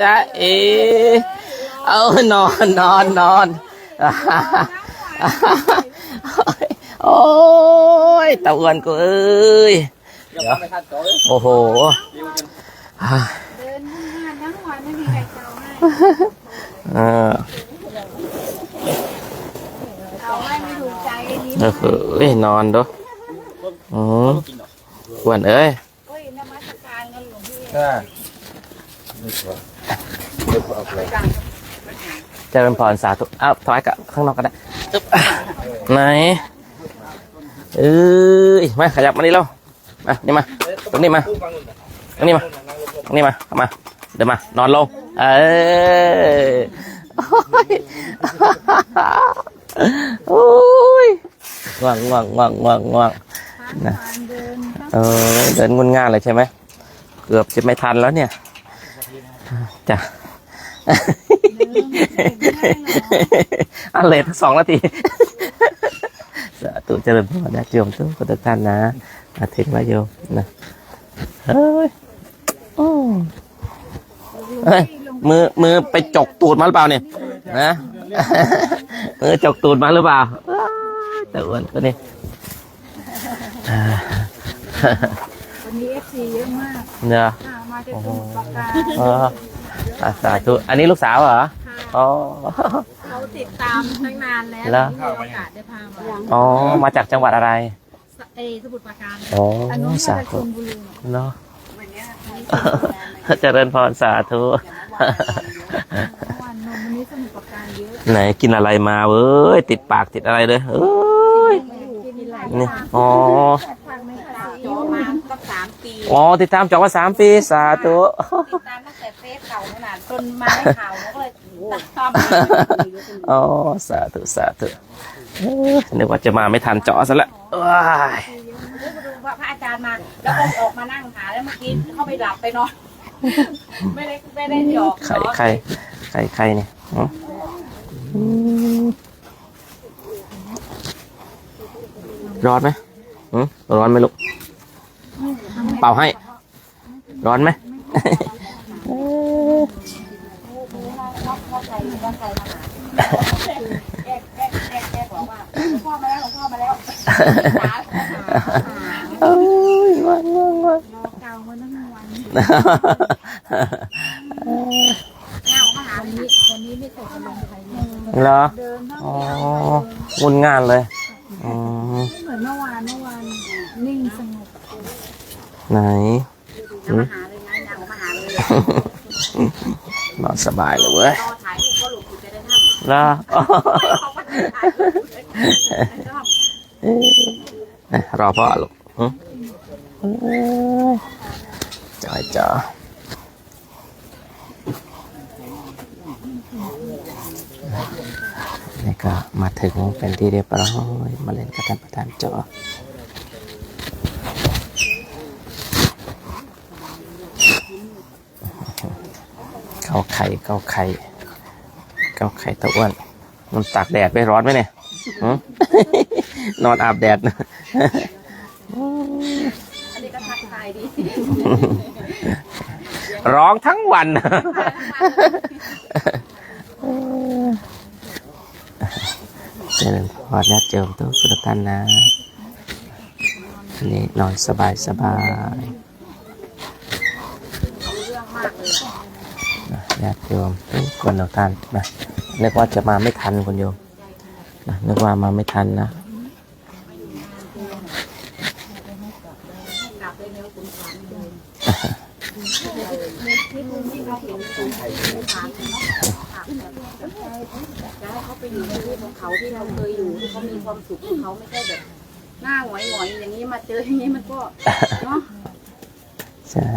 จ้าเอ เอานอนนอนนอนโอ้ยตะอ้วนกูเอ้ยเดี๋ยวโอ้โหเดินห้างทั้งวันไม่มีใครเจ้าให้เออเอาให้ไม่ถูกใจไอ้นี้เออเฮ้ยนอนดูอืมอ้วนเอ้ยเฮ้ยนมัสการกันหลวงพี่ เจริญพรสาธุอ้าวถอยกับข้างนอกก็ได้อึ๊บไหนเอ้ยมาขยับมานี่แล้วมานี่มาตรงนี้มาตรงนี้มาตรงนี้มาเข้ามาเดี๋ยวมานอนลงเออโอ้ยง่วงง่วงง่วงง่วงง่วงทางเดินเออเดินงุนง่านเลยใช่ไหมเกือบจะไม่ทันแล้วเนี่ย จ้ะอันเลทสองนาทีสาธุเจริญพรนะโยมทุกท่านนะมาถึงแล้วโยมนะเฮ้ยโอ้เฮ้ยมือมือไปจกตูดมาหรือเปล่าเนี่ยนะมือจกตูดมาหรือเปล่าอ้าวแต่อ้วนก็นี่อ่าวันนี้เอฟซีเยอะมากเนี่ยอ่า มาจากสมุทรปราการเอออะสาธุอันนี้ลูกสาวเหรออ๋อ เขาติดตามตั้งนานแล้วแล้วมีโอกาสได้พามาอ๋อมาจากจังหวัดอะไร เอสมุทรปราการอ๋ออันนู้นมาสาจากชธุลบุรีเนาะ เจริญพรสาธุ เมื่อวานนนท์วันนี้สมุทรปราการเยอะไหนกินอะไรมาเว้ยติดปากติดอะไรเลยเอ้ย กินหลายนี่ อ๋อามปีอ๋อติดตามจอกมาสามปีสาธุติดตามตั้งแต่เฟซเก่าขนาดจนมาได้ข่าวแล้วก็เลยตามอ๋อสาธุสาธุเอ้ยนึกว่าจะมาไม่ทันเจาะซะแล้วว้ายมาดูว่าพระอาจารย์มาแล้วก็ออกมานั่งหาแล้วเมื่อกี้เข้าไปหลับไปนอนไม่ได้ไม่ได้หยอกใครใครใครใครเนี่ยหืมอืมร้อนไหมหืมร้อนไหมลูก เป่าให้ ร้อนไหมแกแกแกแกบอกว่าหลวงพ่อมาแล้วหลวงพ่อมาแล้วเอ้ยง่วงง่วงง่วงรอเกามาตั้งวันเงามาหาวันนี้วันนี้ไม่เคยจะลงใครเลยเหรอเดินเท่าอ๋อเดิมงุนงานเลยอืม เหมือนเมื่อวานเมื่อวานนิ่งสงบ ไหน จะมาหาเลยนะนางมาหาเลย นอนสบาย เลยเว้ยรอถ่ายรูปก็หลุดอยู่จะได้ทำแล้วเขาก็ถ่ายรูปจะทำเอ้ยรอพ่อลูกหืมเอ้ยจอนี่ก็มาถึงเป็นที่เรียบร้อย มาเล่นกับท่านประธานจอ เกาไข่เกาไข่เกาไข่ตะอ้วนมันตากแดดไปร้อนไหมเนี่ยนอนอาบแดดนะอันนี้ก็ทักทายดี ร้องทั้งวัน เจริญพรญาติโยมทุกท่านนะนนี้นอนสบายสบายนะ ญาติโยมทุกคนทุกท่านนะนึกว่าจะมาไม่ทันคุณโยมนะนึกว่ามาไม่ทันนะ กลับเลยเนื้อคุณขานเลยจะให้เขาไปอยู่ในรูปของเขาที่เราเคยอยู่ที่เขามีความสุขของเขาไม่ใช่แบบหน้าหงอยหงอยๆอย่างนี้มาเจออย่างนี้มันก็เนาะ ใช่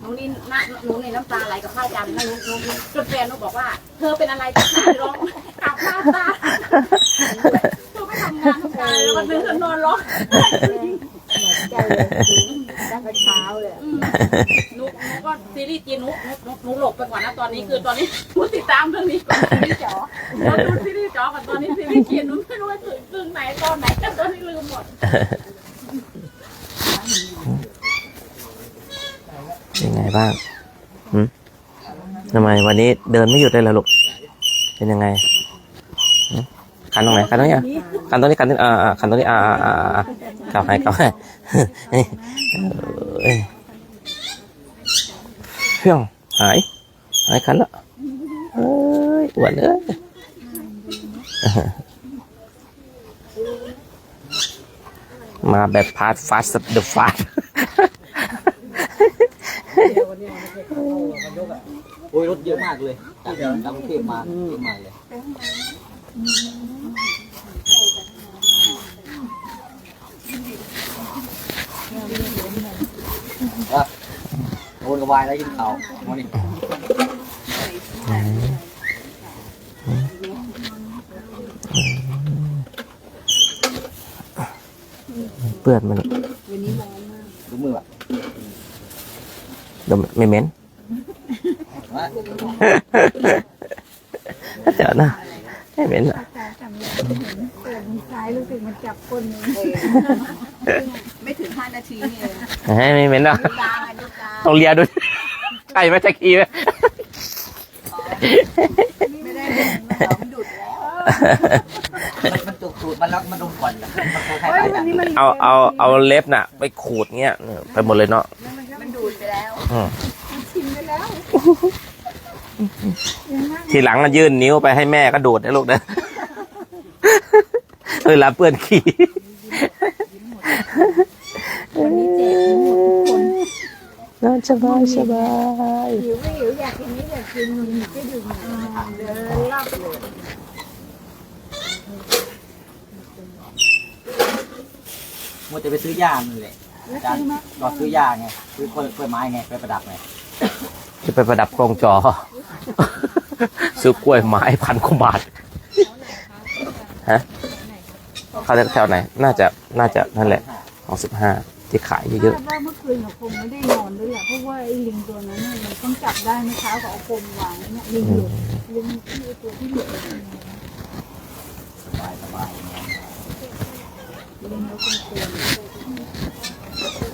หนูนี่น้าหนูในน้ำตาไหลกับพระอา จนแฟนหนูบอกว่า เธอเป็นอะไรที่ร้องกลับมาตาเธอไม่ทำงานทุกการแล้ววันนึงเธอนอนร้องจเลยตั้งแต่เช้าเลยหนูหนูก็ซีรีส์จีนหนูหนูหนูหลบไปก่อนนะตอนนี้คือตอนนี้หนูติดตามเรื่องนี้ก่อนซีรีส์จ๋อแล้วดูซีรีส์จ๋อก่อนตอนนี้ซีรีส์จีนหนูไม่รู้ว่าถึงถึงไหนตอนไหนกันตอนนี้ลืมหมดเป็นไงบ้างหืม ทำไมวันนี้เดินไม่หยุดเลยเหรอลูก เป็นยังไง คันตรงไหน คันตรงนี้อะคันตรงนี้คันตรงนี้อ่าอ่าคันตรงนี้อ่าอ่าอ่าอ่าเก้าให้เก้าให้เอ้ยเพียงหาย หายคันละเอ้ยอ้วนเอ้ยมาแบบพาสฟาสต์เดอะฟาสโอ้ยรถเยอะมากเลยจากจากกรุงเทพมาเยอะมากเลยอะโอนกระวายแล้วกินข้าวมานี่เปื้อนมันดูมืออะเดี๋ยวไม่เหม็นมา เดี๋ยวนะไม่เหม็นอะซ้ายรู้สึกมันจับคนนึงไม่ถึงห้านาทีนี่เองให้ไม่เหม็นอะตาไงลูกตาต้องเลียดูใช่ไหมแจ็คกี้ไหมไม่ได้เดินมาเรามันดุดแล้วมันมันจุกสูดมันแล้วมันดมก่อนแล้วมันคล้ายๆกันเอาเอาเอาเล็บน่ะ ไปขูดเงี้ยไปหมดเลยเนาะมันดูดไปแล้วอืม ทีหลังก็ยื่นนิ้วไปให้แม่ก็ดูดนะลูกนะเวลาเปื้อนขี้วันนี้แจกหมดทุกคนนอนสบายสบายหิวไม่หิวอยากกินนี่อยากกินมันก็ดื่มเดินรอบเลยมัวจะไปซื้อยานั่นแหละอาจารย์ก็ซื้อยาไงซื้อกล้วยกล้วยไม้ไงไปประดับไง จะไปประดับกรงจอ ซื้อกล้วยไม้พันกว่าบาทฮะเขาจะแถวไหน น่าจะน่าจะนั่นแหละของสิบห้าที่ขายเยอะคาดว่าเมื่อคืนเราคงไม่ได้นอนด้วยแหละเพราะว่าไอ้ลิงตัวนั้นเนี่ยมันต้องจับได้เมื่อเช้าก็เอาคมวางเนี่ยลิงหลุดลิงที่ไอ้ตัวที่หลุดเนี่ยสบายสบายลิงแล้วคงควรๆ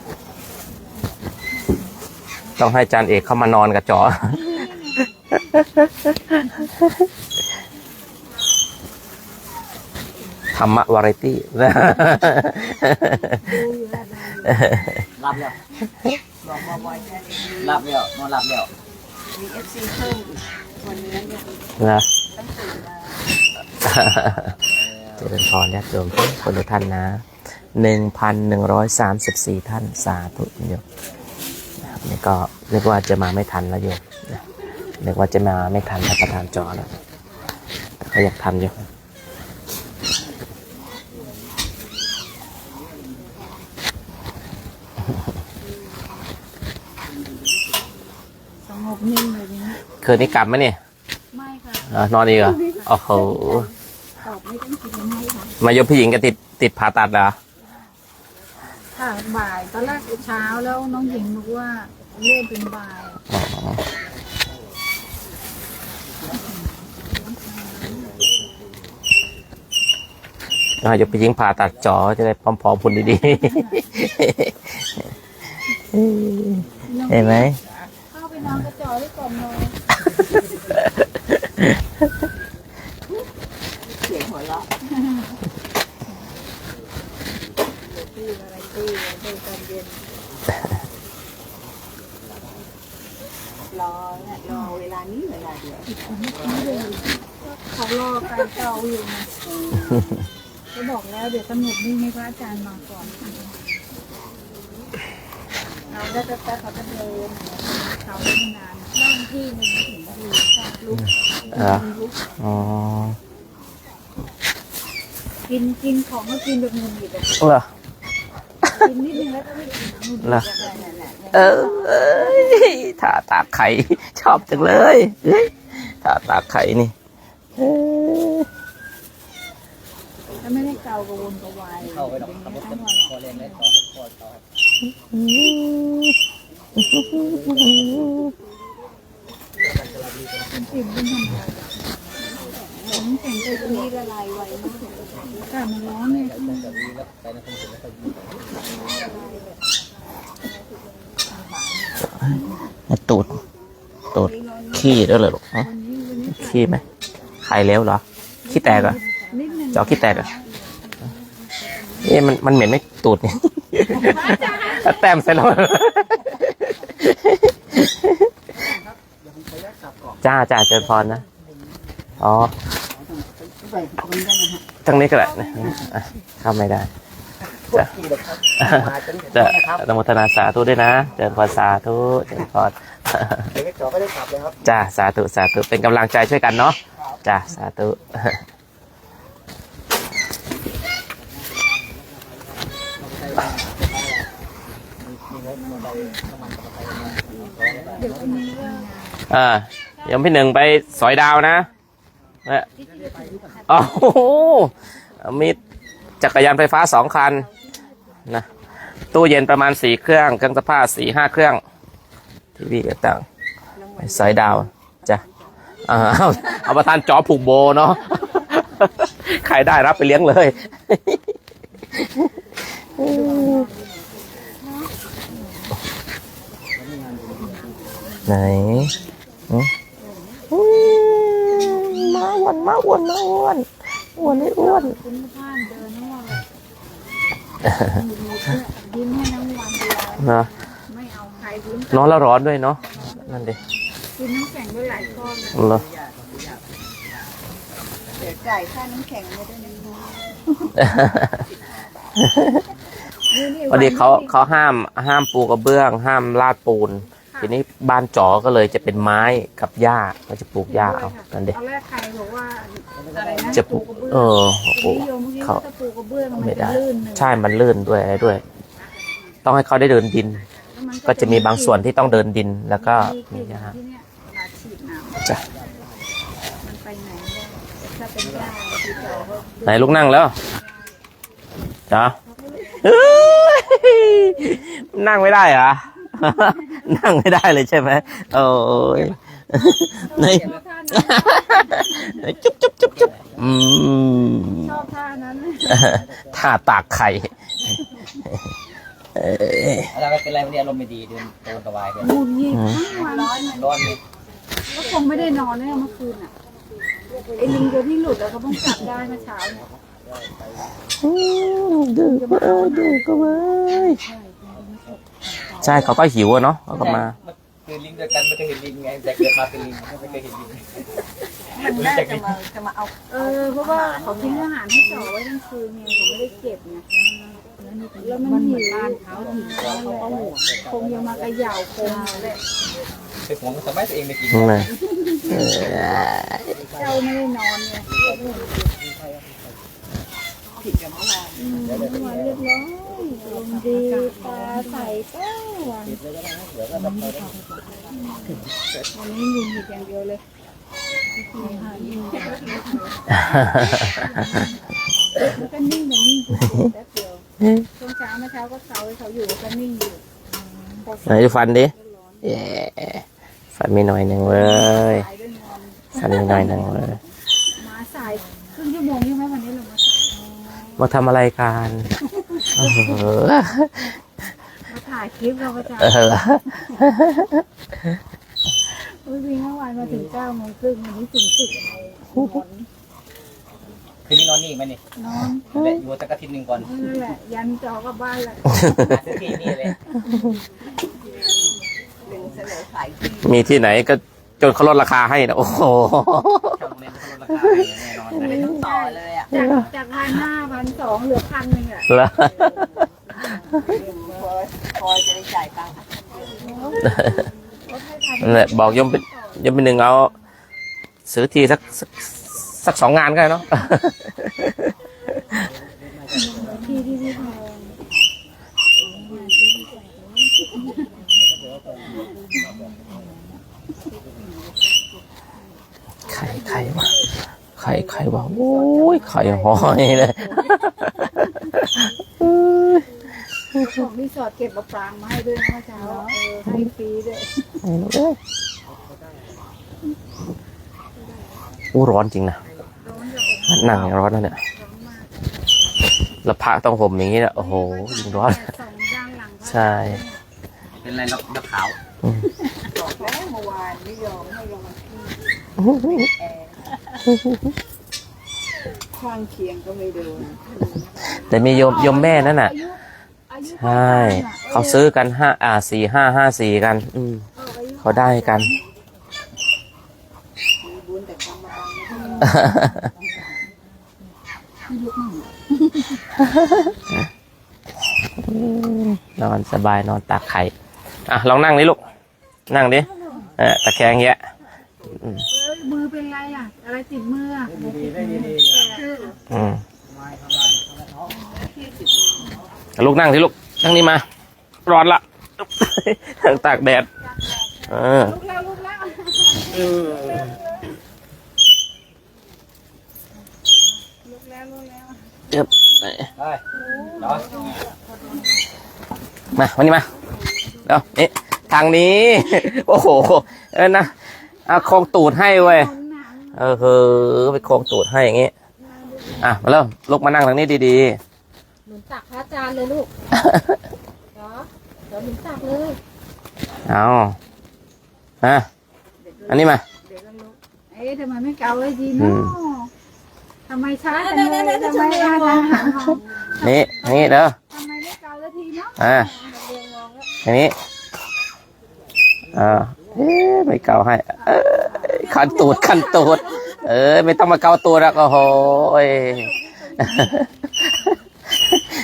ต้องให้จานเอกเข้ามานอนกับจอ ธรรมะวาไรตี้ดูอยู่แล้วนะรับแล้วรับแล้วนอนรับแล้วมีเอฟซีเพิ่มอีกวันนี้เนี่ยนะตั้งตื่นมาเจริญพรญาติโยมทุกคนทุกท่านนะหนึ่งพันหนึ่งร้อยสามสิบสี่ท่านสาธุโยม นะครับนี่ก็นึกว่าจะมาไม่ทันแล้วโยมนะนึกว่าจะมาไม่ทันรับประทานจอแล้วแต่ก็อยากทันอยู่สงบนิ่งเลยทีนี้คืนนี้กลับไหมเนี่ยไม่ค่ะเอ้านอนอีกเหรอโอ้โหตอบไม่ต้องกินไม่ค่ะมายกผู้หญิงก็ติดติดผ่าตัดเหรอ ค่ะบ่ายตอนแรกเช้าแล้วน้องหญิงบอกว่าเลื่อนเป็นบ่ายอ๋อมายกผู้หญิงผ่าตัดจอจะได้พร้อมๆพุ่นดีๆเห็นไหมเข้าไปนอนกระจอยได้ก่อนนอน เสียงหัวเราะ ตีอะไร ตีตีตอนเย็นรอเนี่ยรอเวลานี้เวลาเดียวเขารอการเกาอยู่นะเขาบอกแล้วเดี๋ยวสงบนิ่งให้พระอาจารย์มาก่อนเราได้แต่แต่เขาจะเดินเขาไม่นานนั่งที่หนึ่งถึงนาทีก็ลุกอลุกอ๋อกินกินของก็กินแบบเงินหยิบแบบเหรอ กินนิดนึงแล้วก็ไม่กินเหรอเออเอ้ยถ่าตากไข่ชอบจังเลยเอ้ยถ่าตากไข่นี่เอ้ยถ้าไม่ได้เกากระวนกระวายเข้าไปดอกทั้งวันคอแรงเลยต่อคอต่อกินเป็นธรรมดา ผมแข็งใจตรงนี้ละลายไวมากอากาศมันร้อนนี่ไงจะไม่ค่อยตูดตูดขี้ด้วยเหรอลูกฮะขี้ไหมไข่แล้วเหรอ ขี้แตกเหรอนิดนึงจะเอาขี้แตกเหรอเอ๊ะมันมันเหม็นไหม่ตูดเนี่ยแต้มใส่แล้วจ้าจ้าเจริญพรนะ อ๋อ ทางนี้ก็ได้นะอะเข้าไม่ได้จ้ะจะอนุโมทนาสาธุด้วยนะ เจริญพรสาธุ เจริญพร เด็กจอไม่ได้ขับเลยครับ จ้าสาธุสาธุเป็นกำลังใจช่วยกันเนาะจ้าสาธุ อ่าเดี๋ยวพี่หนึ่งไปสอยดาวนะ เนี่ยโอ้โหมีจักรยานไฟฟ้าสองคันนะตู้เย็นประมาณสี่เครื่อง เครื่องซักผ้าสี่ห้าเครื่อง ทีวีก็ต่างไสอยดาวจ้ะเอาเอาประทานจอผูกโบเนาะใครได้รับไปเลี้ยงเลยไหนอ มาอ้วนมาอ้วนมาอ้วนอ้วนไม่อ้วนคุณพ่านเดินทั้งวันเลยยิ้มให้น้ำวันเดียวนะไม่เอาใครยิ้มนอนแล้วร้อนด้วยเนาะนั่นดิกินน้ำแข็งไปหลายก้อนเลยเหรอเดี๋ยวจ่ายค่าน้ำแข็งไม่ได้นะพอดีเขาเขาห้ามห้ามปูกระเบื้อง ห้ามลาดปูน ทีนี้บ้านจ๋อก็เลยจะเป็นไม้กับหญ้าก็จะปลูกหญ้าเอานั่นดิตอนแรกใครบอกว่าอะไรนะจะปลูกกระเบื้องเออโอ้นิยมเมื่อกี้เขาเขาจะปลูกกระเบื้องมันไม่จะได้ลื่นหนึ่งใช่มันลื่นด้วยอะไรด้วย ต้องให้เขาได้เดินดินแล้วมันก็จะมีบางส่วนที่ต้องเดินดินแล้วก็มีมีกลิ่นหญ้าที่เนี่ยเวลาฉีดน้ำจ้ะมันไปไหนไม่ได้ถ้าเป็นหญ้าที่เจาะก็ไหนลูกนั่งแล้วจ้ะเอ้ยนั่งไม่ได้เหรอ นั่งไม่ได้เลยใช่ไหมโอ้ยนี่ชอบท่านั้นจุ๊บจุ๊บจุ๊บจุ๊บอืมชอบท่านั้นท่าตากไข่เอ้ยอะไรไม่เป็นไรวันนี้อารมณ์ไม่ดีเดินโดนตะวายเลยหงุดหงิดทั้งวันร้อนเลยก็คงไม่ได้นอนเลยเมื่อคืนอะไอ้ลิงตัวที่หลุดแล้วเขาเพิ่งจับได้เมื่อเช้าเนี่ยอืมดื้อก็เอ้ยดื้อก็เว้ย ใช่เขาก็หิวอะเนาะเขาก็มา คือลิงเด้วกันไม่เคยเห็นลิงไงแต่เกิดมาเป็นลิงไม่เคยเห็นลิงมันน่าจะมาจะมาเอาเออเพราะว่าเขาทิ้งอาหารให้จ่อไว้ทั้งคืนไงผมไม่ได้เก็บไงแล้วมันหิวบ้านเขาหิวเขาก็ห่วคงยังมาเขย่าคงแหละเป็นห่วงสมัยตัวเองไม่กินนี่เจ้าไม่ได้นอนไง ผิดกับเมื่อวานอืมเมื่อวานเรียบร้อยลมดีตาใสเจ้าวันวันนี้ยินหยิบอย่างเดียวเลยแล้วก็นิ่งเหมือนนิ่งแป๊บเดียวช่วงเช้าเมื่อเช้าก็เซาเขาอยู่ก็นิ่งอยู่ไหนดูฟันดิเย้ฟันไมีหน่อยหนึ่งเว้ยฟันไมีหน่อยหนึ่งเว้ยมาสายครึ่งชั่วโมงใช่ไหมวันนี้ มาสายมาทำอะไรกันเออมาถ่ายคลิปเราประจำเอออุ้ยวิ่งเมื่อวานมาถึงเก้าโมงครึ่งวันนี้ถึงสิบโมงคืนนี้นอนนี่อีกไหมนี่นอนเดี๋ยวอยู่สักอาทิตย์หนึ่งก่อนนั่นแหละ ยันจอกลับบ้านแหละหาซื้อที่นี่เลยหนึ่งเสนอขายที่มีที่ไหนก็จนเขาลดราคาให้นะโอ้โห ราคาให้แน่นอนเลยต่อเลยอะจากจากพันห้าพันสองเหลือพันหนึ่งอะแล้วพอพอจะได้จ่ายตังค์นนั่นแหละบอกยมเป็นยมเป็นหนึ่งเอาซื้อทีสักสักสักสองงานก็ได้เนาะที่ที่ที่ทอง ข่ไข่วะไข่ไข่วะโอ้ยไข่หอยเลยของรีสอร์ทเก็บมะปรางมาให้ด้วยนะเมื่อเช้าเออให้ฟรีด้วยโอ้ร้อนจริงนะร้อนจะอบนั่งอย่างร้อนนะเนี่ยร้อนมากแล้วพระต้องห่มอย่างนี้นะโอ้โหยิ่งร้อนแต่สองด้านหลังก็ใช่เป็นไรนักนักขาวอืมบอกแล้วเมื่อวานไม่ยอมให้ลงแอร์ ข้างเคียงก็ไม่โดนแต่มีโยมโยมแม่นั่นน่ะ ใช่ เขาซื้อกันห้าอ่าสี่ห้าห้าสี่กัน อืมเขาได้กันนอนสบายนอนตากไข่ อะลองนั่งดิลูก นั่งดิเออตะแคงเงี้ยเอ้ย มือเป็นไรอะ อะไรติดมืออะดีได้ดีอืมลูกนั่งดิลูก นั่งนี่มา ร้อนละตากแดดเออลุกแล้วลุกแล้วลุกแล้วลุกแล้วเจ็บไปมาวันนี้มาเดี๋ยวนี่ทางนี้ โอ้โห เออนะ อาโครงตูดให้เว้ยหนังเออคือไปโครงตูดให้อย่างงี้อะมาเริ่มลุกมานั่งทางนี้ดีหนุนตักพระอาจารย์เลยลูกๆเนาะเดี๋ยวหนุนตักเลยเอาอะอันนี้มา เดี๋ยวก็ลุกเอ๊ะทำไมไม่เกาเลยดีอืเนาะม ทำไมช้าจังเลยทำไมอาจารย์หันมองนี่อย่างนี้เด้อทำไมไม่เกาเลยทีเนาะอะเรียงมองแล้วอย่างนี้อ่า เอ๊ไม่เกาให้ขันตูดคันตูด เออ ไม่ต้องมาเกาตัวแล้วโอ้โหย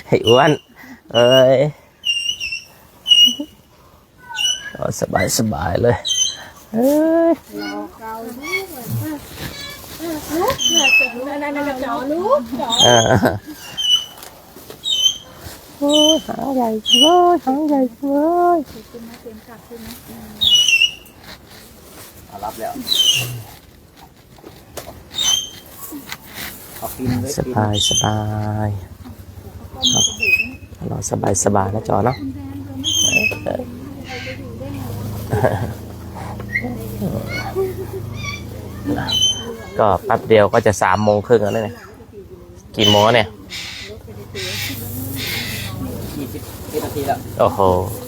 ไอ้อ้วนเอ้ยเอาสบายสบายเลยเอ้ยเกาดูนั่นนั่นจอลูกจอโอ้ยหางใหญ่เลยหางใหญ่เลย เต็มกลับขึ้นมาเอารับแล้วเอากินเลยสบายสบายครับเราสบายสบายนะจอเนาะก็แป๊บเดียวก็จะสามโมงครึ่งแล้วเนี่ย กี่โมงแล้วเนี่ยยี่สิบสิบนาทีแล้ว โอ้โหนะ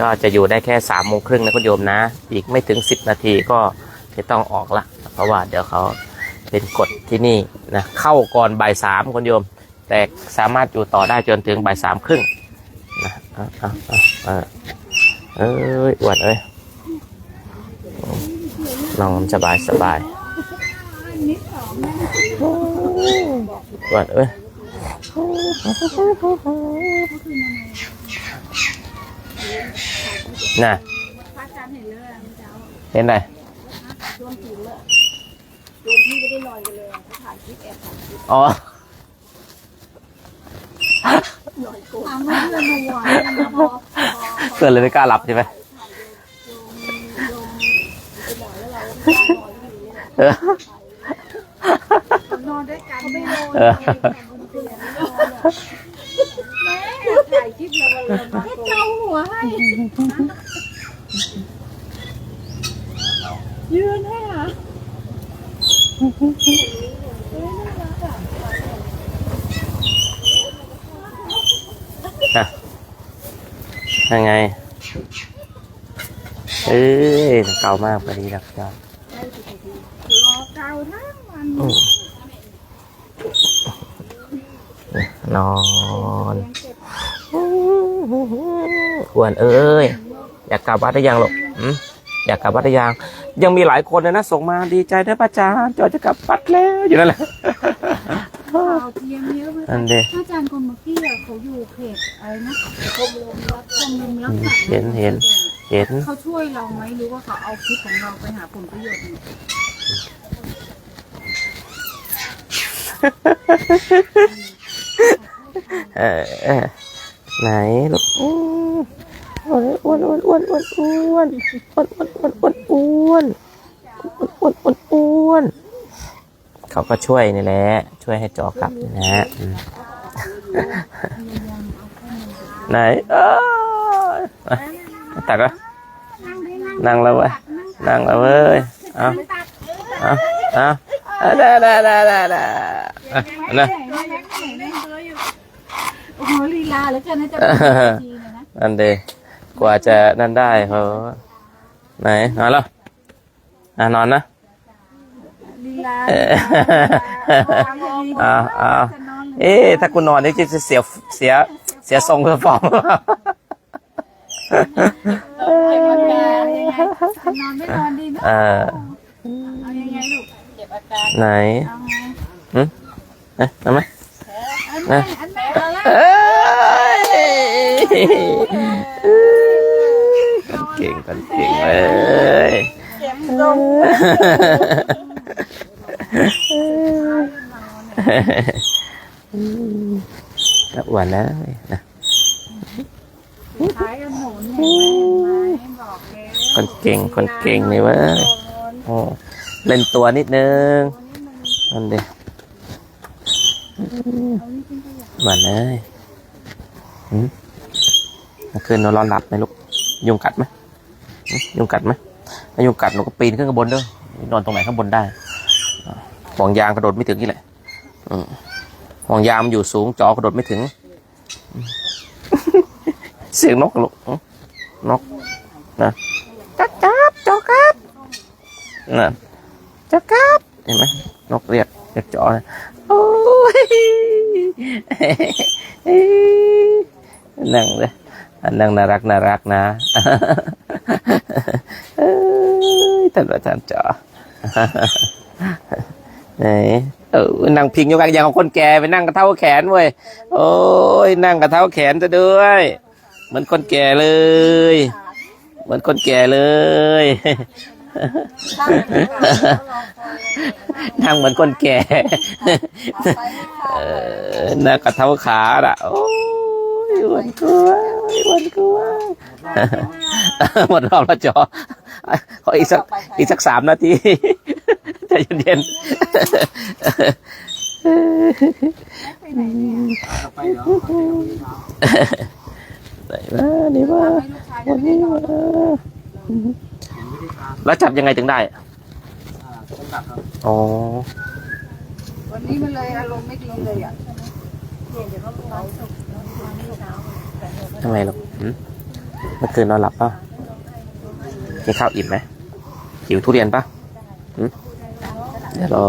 ก็จะอยู่ได้แค่สามโมงครึ่งนะคุณโยมนะ อีกไม่ถึงสิบนาทีก็จะต้องออกละ เพราะว่าเดี๋ยวเขาเป็นกฎที่นี่นะเข้าก่อนบ่ายสามคุณโยม แต่สามารถอยู่ต่อได้จนถึงบ่ายสามครึ่งนะเอาเอาเอาเอาเอ้ยอวดเอ้ยนอนสบายสบายอวดเอ้ย น่ะพระอาจารย์เห็นเลยอะเมื่อเช้าเห็นไหมช่วงกินเลยโดนพี่ไม่ได้ลอยกันเลยอะเขาถ่ายคลิปแอบถ่ายคลิปอ๋อถามเพื่อนเมื่อวานนะพอพอเกิดเลยไม่กล้าหลับใช่ไหมเออนอนด้วยกันไม่นอนเออแม่ถ่ายคลิปเราเรามาโกเกาหัวให้ ยืนให้อะ น่ะ ยังไง เอ้ยเก่ามากพอดีแล้วจ้ารอเกาทั้งวันอนอนควรเอ้ย อยากกลับวัดได้ยังหรอกอืมอยากกลับวัดได้ยัง ยังมีหลายคนเลยนะส่งมาดีใจนะป้าจารย์จอจะกลับวัดแล้วอยู่นั่นแหละ ข่าวเทียมเยอะมากนั่นเด้อาจารย์คนเมื่อกี้อะเขาอยู่เพจอะไรนะชมรมรักชมรมรักสัตว์เห็นเห็น เห็นเขาช่วยเราไหมหรือว่าเขาเอาคลิปของเราไปหาผลประโยชน์เนี่ยเออเออไหนลูกอ้วนอ้วนอ้วนอ้วนอ้วนอ้วนอ้วนอ้วนอ้วนอ้วนอ้วนอ้วนอ้วนอ้วน เขาก็ช่วยนี่แหละ ช่วยให้จอกลับนี่นะไหนเออตักแล้วนั่งแล้วเว้ยนั่งแล้วเว้ยเอาเอาเอาเอาได้ได้ได้ได้ได้นะโอ้โหลีลาเหลือเกินนะจะเป็นทีเลยนะนั่นเดกว่าจะนั่นได้เขาไหนนอนแล้วอะนอนนะ ลีลาเอออ่าอ่าเอ๊ะถ้ากูนอนนี่จะเสียเสียเสียทรงเพื่อฟอร์มนอนไม่นอนดีไหมเอายังไงลูกเจ็บอาการไหนอาไงเอ๊ะทำไหมอันแม่อันแม่เก่งคนเก่งเลยเจ็บตรง แล้วอ้วนนะนะขายกันหนเห็นไหมเนไหมบอกแล้วคนเก่งคนเก่งนี่เว้ยโอ้เล่นตัวนิดนึงนั่นเดีหวานเลยหืมเมื่อคืนนอนรอหลับไหมลูกยุงกัดไหมหืมยุงกัดไหมถ้ายุงกัดหนูก็ปีนขึ้นข้างบนเด้อ นอนตรงไหนข้างบนได้ห่วงยางกระโดดไม่ถึงนี่แหละห่วงยางมันอยู่สูงจอกระโดดไม่ถึง เสียงนกอะลูกนกนะจับจับจอครับนะจับครับเห็นไหมนกเรียกเรียกจอนะโอ้ยนั่งเลยนั่งน่ารักน่ารักนะท่านประธานจอ ไหนเออนั่งพิงอยู่กันอย่างของคนแก่ไปนั่งกระเท้าแขนเว้ยโอ้ยนั่งกระเท้าแขนจะด้วยเหมือนคนแก่เลย เหมือนคนแก่เลยนั่งเหมือนคนแก่เออนั่งกระเท้าขาอะโอ้ อ้วันกลัวอ้วันกลัวหมดรอบแล้วจอขออีกสักอีกสักสามนาทีใจเย็นไปเนาะไหนวะนี่ว่าวันนี้ว่าแล้วจับยังไงถึงได้อ๋อวันนี้มันเลยอารมณ์ไม่ดีเลยอะเดี๋ยวเขาไป ทำไมลูกเมื่อคืนนอนหลับป่ะกินข้าวอิ่มไหมหิวทุเรียนป่ะเดี๋ยวรอ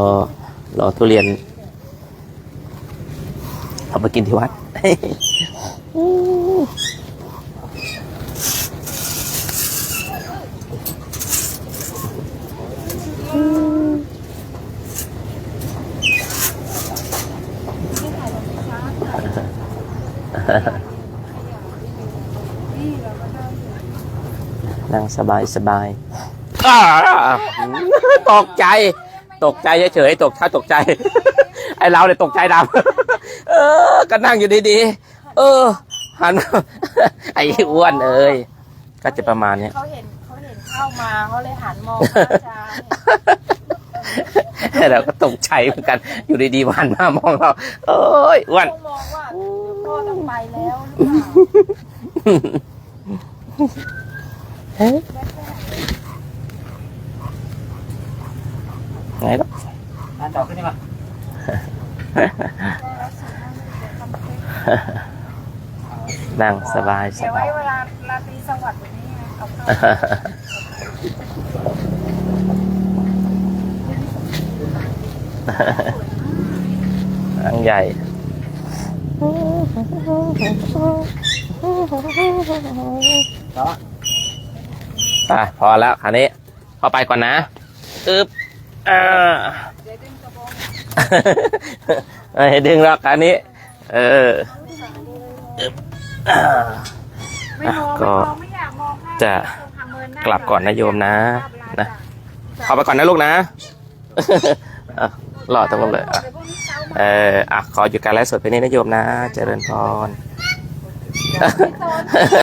รอทุเรียนเอาไปกินที่วัด นั่งสบายสบายอ้าตกใจ ตกใจเฉยๆตกถ้าตกใจ ไอเราเนี่ยตกใจดำเออ ก็นั่งอยู่ดีๆ เออ หัน ไอ้อ้วนเอ้ย ก็จะประมาณเนี้ยเขาเห็นเขาเห็นเข้ามาเขาเลยหันมองพระอาจารย์เราก็ตกใจเหมือนกัน อยู่ดีๆวันมามองเรา เอ้ยอ้วนเขามองว่าพ่อต้องไปแล้ว หรือเปล่าไงล่ะอ่าจอ ต่อะพอแล้วคราวนี้พอไปก่อนนะอึ๊บอ่าไม่ดึงหรอกคราวนี้ เอออึ๊บอ่าก็จะกลับก่อนนะโยมนะนะขอไปก่อนนะลูกนะอ่อตรงนั้นเลยเอ่อออะขอหยุดการไลฟ์สดไปนี้นะโยมนะ เจริญพร ฮ่าฮ่า